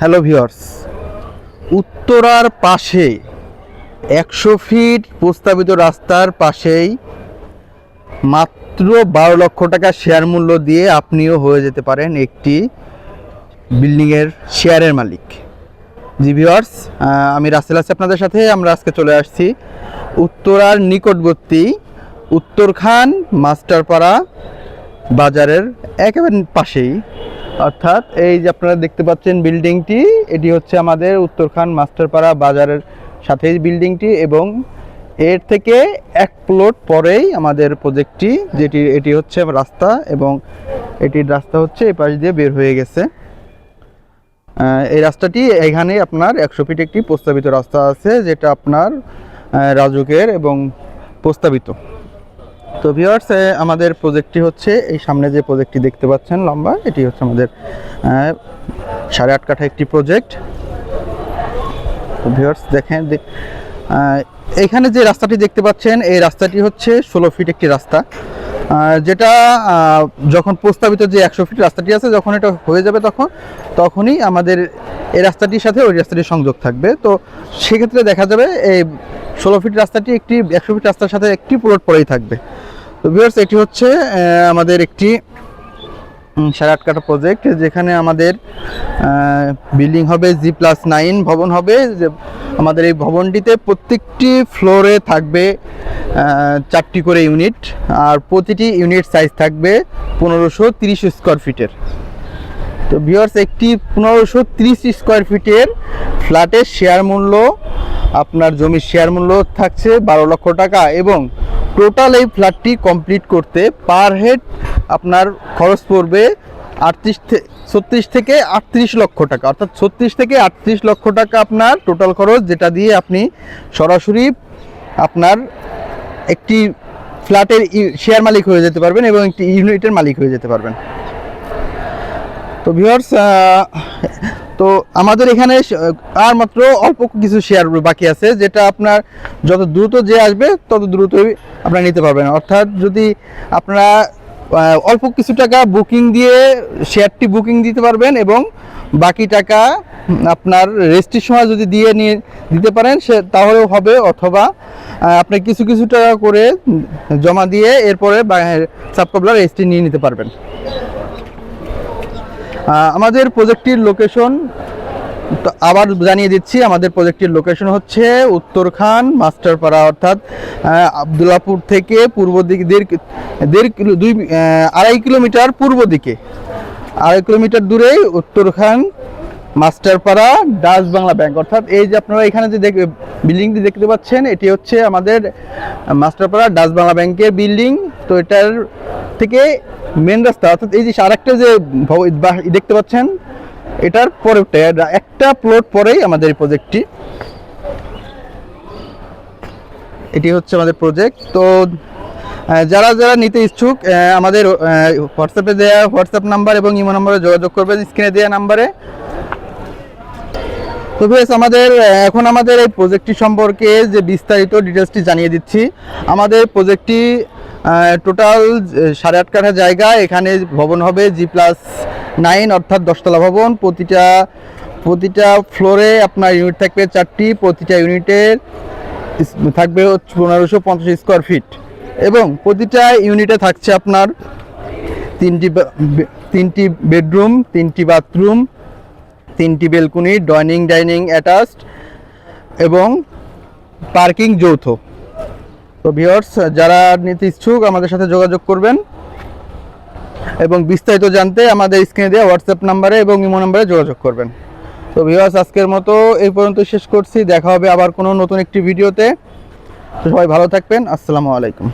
Hello viewers উত্তরার পাশে একশো ফিট প্রস্তাবিত রাস্তার পাশেই মাত্র বারো লক্ষ টাকা শেয়ার মূল্য দিয়ে আপনিও হয়ে যেতে পারেন একটি বিল্ডিংয়ের শেয়ারের মালিক। জি ভিওর্স আমি রাসেল আছি আপনাদের সাথে, আমরা আজকে চলে আসছি উত্তরার নিকটবর্তী উত্তরখান মাস্টারপাড়া বাজারের একেবারে পাশেই। অর্থাৎ এই যে আপনারা দেখতে পাচ্ছেন বিল্ডিংটি, এটি হচ্ছে আমাদের উত্তরখান মাস্টারপাড়া বাজারের সাথেই বিল্ডিংটি এবং এর থেকে এক প্লট পরেই আমাদের প্রজেক্টটি, যেটি, এটি হচ্ছে রাস্তা এবং এটির রাস্তা হচ্ছে এই পাশ দিয়ে বের হয়ে গেছে। এই রাস্তাটি এখানে আপনার একশো ফিট একটি প্রস্তাবিত রাস্তা আছে, যেটা আপনার রাজুকের এবং প্রস্তাবিত। তো ভিওয়ার্স আমাদের প্রজেক্টটি হচ্ছে, এই সামনে যে প্রজেক্টটি দেখতে পাচ্ছেন লম্বা, এটি হচ্ছে আমাদের সাড়ে আট কাঠা একটি প্রজেক্ট তো ভিওয়ার্স দেখেন এখানে যে রাস্তাটি দেখতে পাচ্ছেন, এই রাস্তাটি হচ্ছে ষোলো ফিট একটি রাস্তা। যেটা যখন প্রস্তাবিত যে একশো ফিট রাস্তাটি আছে, যখন এটা হয়ে যাবে তখন, তখনই আমাদের এই রাস্তাটির সাথে ওই রাস্তাটির সংযোগ থাকবে। তো সেক্ষেত্রে দেখা যাবে, এই ষোলো ফিট রাস্তাটি একটি, একশো ফিট রাস্তার সাথে একটি প্লট পরেই থাকবে। তো ভিউয়ার্স এটি হচ্ছে আমাদের একটি সাড়ে আট কাঠা প্রজেক্ট যেখানে আমাদের বিল্ডিং হবে জি প্লাস নাইন ভবন হবে। যে আমাদের এই ভবনটিতে প্রত্যেকটি ফ্লোরে থাকবে চারটি করে ইউনিট আর প্রতিটি ইউনিট সাইজ থাকবে পনেরোশো তিরিশ স্কোয়ার ফিটের তো ভিওর্স একটি পনেরোশো তিরিশ স্কোয়ার ফিটের ফ্ল্যাটের শেয়ার মূল্য, আপনার জমির শেয়ার মূল্য থাকছে বারো লক্ষ টাকা এবং টোটাল এই ফ্ল্যাটটি কমপ্লিট করতে পার হেড আপনার খরচ পড়বে আটত্রিশ ছত্রিশ থেকে আটত্রিশ লক্ষ টাকা। অর্থাৎ ছত্রিশ থেকে আটত্রিশ লক্ষ টাকা আপনার টোটাল খরচ, যেটা দিয়ে আপনি সরাসরি আপনার একটি ফ্ল্যাটের শেয়ার মালিক হয়ে যেতে পারবেন এবং একটি ইউনিটের মালিক হয়ে যেতে পারবেন। তো ভিউয়ার্স তো আমাদের এখানে আর মাত্র অল্প কিছু শেয়ার বাকি আছে, যেটা আপনার যত দ্রুত যে আসবে, তত দ্রুতই আপনারা নিতে পারবেন। অর্থাৎ যদি আপনারা অল্প কিছু টাকা বুকিং দিয়ে শেয়ারটি বুকিং দিতে পারবেন এবং বাকি টাকা আপনার রেজিস্ট্রির সময় যদি দিয়ে নিয়ে দিতে পারেন, সে, তাহলেও হবে। অথবা আপনি কিছু কিছু টাকা করে জমা দিয়ে এরপরে সাবকবলার রেজিস্ট্রি নিয়ে নিতে পারবেন। আমাদের প্রজেক্টটির লোকেশন আবার জানিয়ে দিচ্ছি, আমাদের প্রজেক্টটির লোকেশন হচ্ছে উত্তরখান, মাস্টারপাড়া অর্থাৎ আবদুল্লাপুর থেকে পূর্ব দিকে, দেড় দেড় কিলো, দুই আড়াই কিলোমিটার পূর্ব দিকে। আড়াই কিলোমিটার দূরেই উত্তরখান, মাস্টারপাড়া, ডাচ বাংলা ব্যাংক। অর্থাৎ এই যে আপনারা এখানে যে দেখ, বিল্ডিংটি দেখতে পাচ্ছেন, এটি হচ্ছে আমাদের মাস্টারপাড়া ডাচ বাংলা ব্যাংকের বিল্ডিং। তো এটার থেকে মেন রাস্তা, অর্থাৎ এই যে আরেকটা যে দেখতে পাচ্ছেন, এটার পরেরটা একটা প্লট পরেই আমাদের এই প্রজেক্টটি এটি হচ্ছে আমাদের প্রজেক্ট তো যারা যারা নিতে ইচ্ছুক আমাদের হোয়াটসঅ্যাপে দেওয়া হোয়াটসঅ্যাপ নাম্বার এবং ইমো নাম্বারে যোগাযোগ করবেন স্ক্রিনে দেওয়া নাম্বারে তো বেশ আমাদের এখন আমাদের এই প্রজেক্টটি সম্পর্কে যে বিস্তারিত ডিটেলসটি জানিয়ে দিচ্ছি। আমাদের প্রজেক্টটি টোটাল সাড়ে আট কাঠা জায়গা। এখানে ভবন হবে জি প্লাস নাইন অর্থাৎ দশতলা ভবন। প্রতিটা প্রতিটা ফ্লোরে আপনার ইউনিট থাকবে চারটি, প্রতিটা ইউনিটের থাকবে পনেরোশো পঞ্চাশ স্কোয়ার ফিট এবং প্রতিটা ইউনিটে থাকছে আপনার তিনটি তিনটি বেডরুম তিনটি বাথরুম তিনটি বেলকুনি ডাইনিং ডাইনিং অ্যাটাচড এবং পার্কিং যৌথ। তো ভিওর্স যারা নিতে ইচ্ছুক আমাদের সাথে যোগাযোগ করবেন এবং বিস্তারিত জানতে আমাদের স্ক্রিনে দেওয়া হোয়াটসঅ্যাপ নাম্বারে এবং ইমো নাম্বারে যোগাযোগ করবেন। তো ভিওর্স আজকের মতো এই পর্যন্ত শেষ করছি। দেখা হবে আবার কোনো নতুন একটি ভিডিওতে। তো সবাই ভালো থাকবেন। আসসালামু আলাইকুম।